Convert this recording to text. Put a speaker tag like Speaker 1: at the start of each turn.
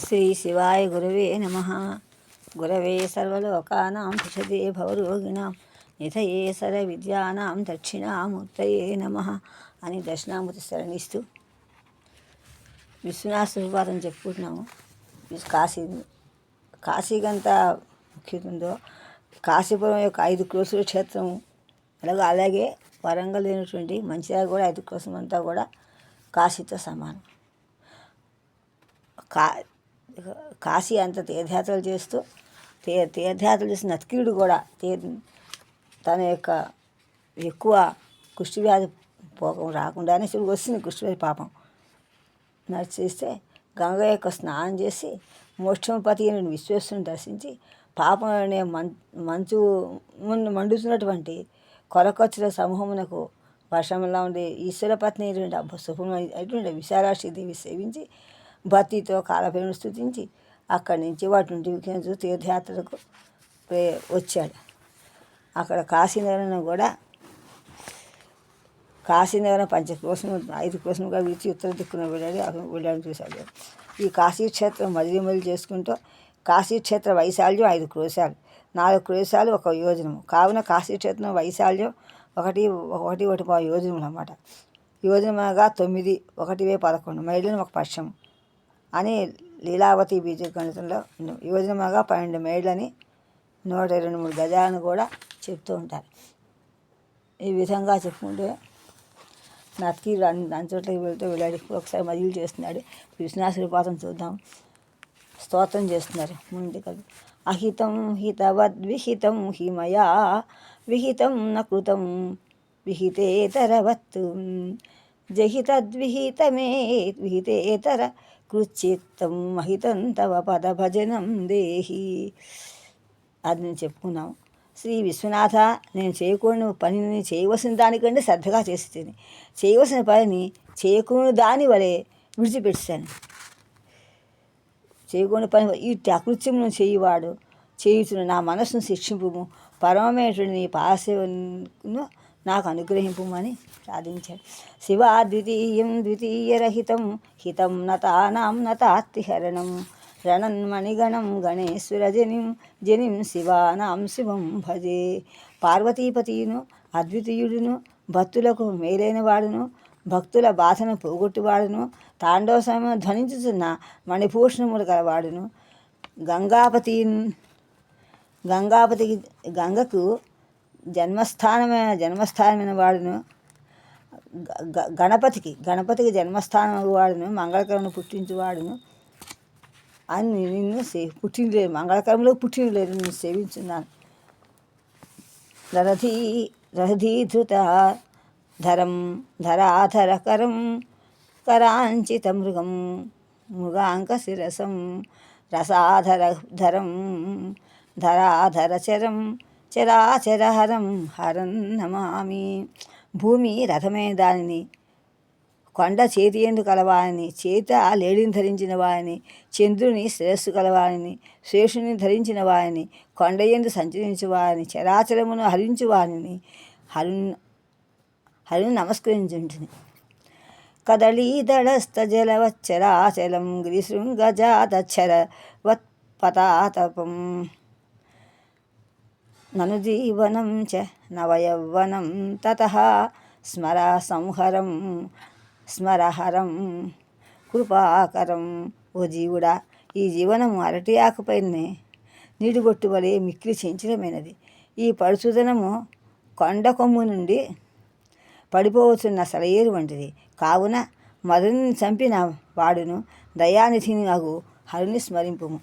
Speaker 1: శ్రీ శివాయ గురవే నమ. గురవే సర్వలోకానాం పిషదే భవరోగిణాం. నిధయే సర విద్యానాం దక్షిణామూర్తయే నమ అని దక్షిణామూర్తి శరణిస్తూ విశ్వనాథ సుపాదం చెప్పుకుంటున్నాము. కాశీ కాశీకంత ముఖ్యత ఉందో కాశీపురం యొక్క ఐదు క్రోసుల క్షేత్రం అలాగే అలాగే వరంగల్ లేనటువంటి మంచిర్యాల కూడా ఐదు క్రోసం అంతా కూడా కాశీతో సమానం. కా కాశీ అంత తీర్థయాత్రలు చేస్తూ తీ తీర్థయాత్రలు చేసిన నతికీయుడు కూడా తీ తన యొక్క ఎక్కువ కుష్టి వ్యాధి పోకం రాకుండానే శివుడికి వస్తుంది కుష్టి వ్యాధి పాపం. నడిచిస్తే గంగ యొక్క స్నానం చేసి మోక్షంపతి అయిన విశ్వేశ్వరుని దర్శించి పాపం అనే మం మంచు ముందు మండుతున్నటువంటి కొరకొచ్చిన సమూహమునకు వర్షంలో ఉండే ఈశ్వర పత్ని అయినటువంటి అబ్బ సుబ్రహ్మణ్య అయినటువంటి విశాలాక్షి దేవి సేవించి భక్తితో కాలపేరును స్థుతించి అక్కడి నుంచి వాటి నుండి వికేంద్ర తీర్థయాత్రకు వచ్చాడు. అక్కడ కాశీనగరం కూడా కాశీనగరం పంచకోశం ఐదు కోసంగా విడిచి ఉత్తర దిక్కున వెళ్ళాడు అక్కడ వెళ్ళాడు చూశాడు. ఈ కాశీక్షేత్రం మదిలి మదిలి చేసుకుంటూ కాశీక్షేత్ర వైశాల్యం ఐదు క్రోశాలు నాలుగు క్రోశాలు ఒక యోజనము. కావున కాశీక్షేత్రం వైశాల్యం ఒకటి ఒకటి ఒకటి యోజనములు అన్నమాట. యోజనగా తొమ్మిది ఒకటి వే పదకొండు మైళ్ళను ఒక పక్షము. అని లీలావతి బీజ గణితంలో యోజనగా పన్నెండు మైళ్ళని నూట ఇరవై మూడు గజాలను కూడా చెప్తూ ఉంటారు. ఈ విధంగా చెప్పుకుంటే నతికి దాని చోట్లకి వెళ్తూ వెళ్ళాడు. ఒకసారి మజిలు చేస్తున్నాడు. విశ్వనాశ్రీపాతం చూద్దాం. స్తోత్రం చేస్తున్నారు. ముందు కలిపి అహితం హితవద్విహితం హిమయా విహితం నకృతం విహితేతరవత్ జహితద్విహితమే విహితేతర కృచిత్తం మహితం తవ పద భజనం దేహి. అది నేను చెప్పుకున్నాం శ్రీ విశ్వనాథ నేను చేయకూడని పనిని చేయవలసిన దానికంటే శ్రద్ధగా చేస్తుంది చేయవలసిన పనిని చేయకూడని దాని వలె విడిచిపెట్టాను. చేయకూడని పని ఈ అకృత్యమును చేయువాడు చేయుచును నా మనస్సును శిక్షింపు పరమమైనటువంటి నీ పాశను నాకు అనుగ్రహింపుమని ప్రార్థించాడు. శివ ద్వితీయం ద్వితీయరహితం హితం నతానాం నతాత్తిహరణం రణన్మణిగణం గణేశ్వర జనిం జనిం శివానాం శివం భజే. పార్వతీపతియును అద్వితీయుడును భక్తులకు మేలైన వాడును భక్తుల బాధను పోగొట్టువాడును తాండవ సమయం ధ్వనించుతున్న మణిభూషణములు గలవాడును. గంగాపతి గంగాపతికి గంగకు జన్మస్థానమైన జన్మస్థానమైన వాడును. గ- గ- గణపతికి గణపతికి జన్మస్థానం వాడును మంగళకరమును పుట్టించువాడును అని నిన్ను సే పుట్టినలేదు మంగళకరంలో పుట్టినలేదు నిన్ను సేవించున్నాను. రథీ రథీధృత ధరం ధరాధరకరం కరాంచిత మృగం మృగాంక శిరసం రసాధర ధరం ధరాధరచరం చరాచరహరం హరం నమామి. భూమి రథమే దానిని కొండ చేతి ఎందు కలవాలని చేత లేడిని ధరించిన వారిని చంద్రుని శ్రేయస్సు కలవాలని శేషుని ధరించిన వారిని కొండ ఎందు సంచరించువారిని చరాచరమును హరించువారిని హరు హరిని నమస్కరించుంటుంది కదళీదళస్థ జలవచ్చరాచలం గిరిశృంగజాతచ్చర వత్పతాతపం నను జీవనం చ నవయౌవనం తత స్మర సంహరం స్మరహరం కృపాకరం. ఓ జీవుడా ఈ జీవనము అరటి ఆకుపైనే నీడుగొట్టు వలె మిక్కిలి చించడమైనది ఈ పడుచుదనము కొండ కొమ్ము నుండి పడిపోవచ్చున్న సలయేరు వంటిది. కావున మధుని చంపిన వాడును దయానిధిని అగు హరుని స్మరింపుము.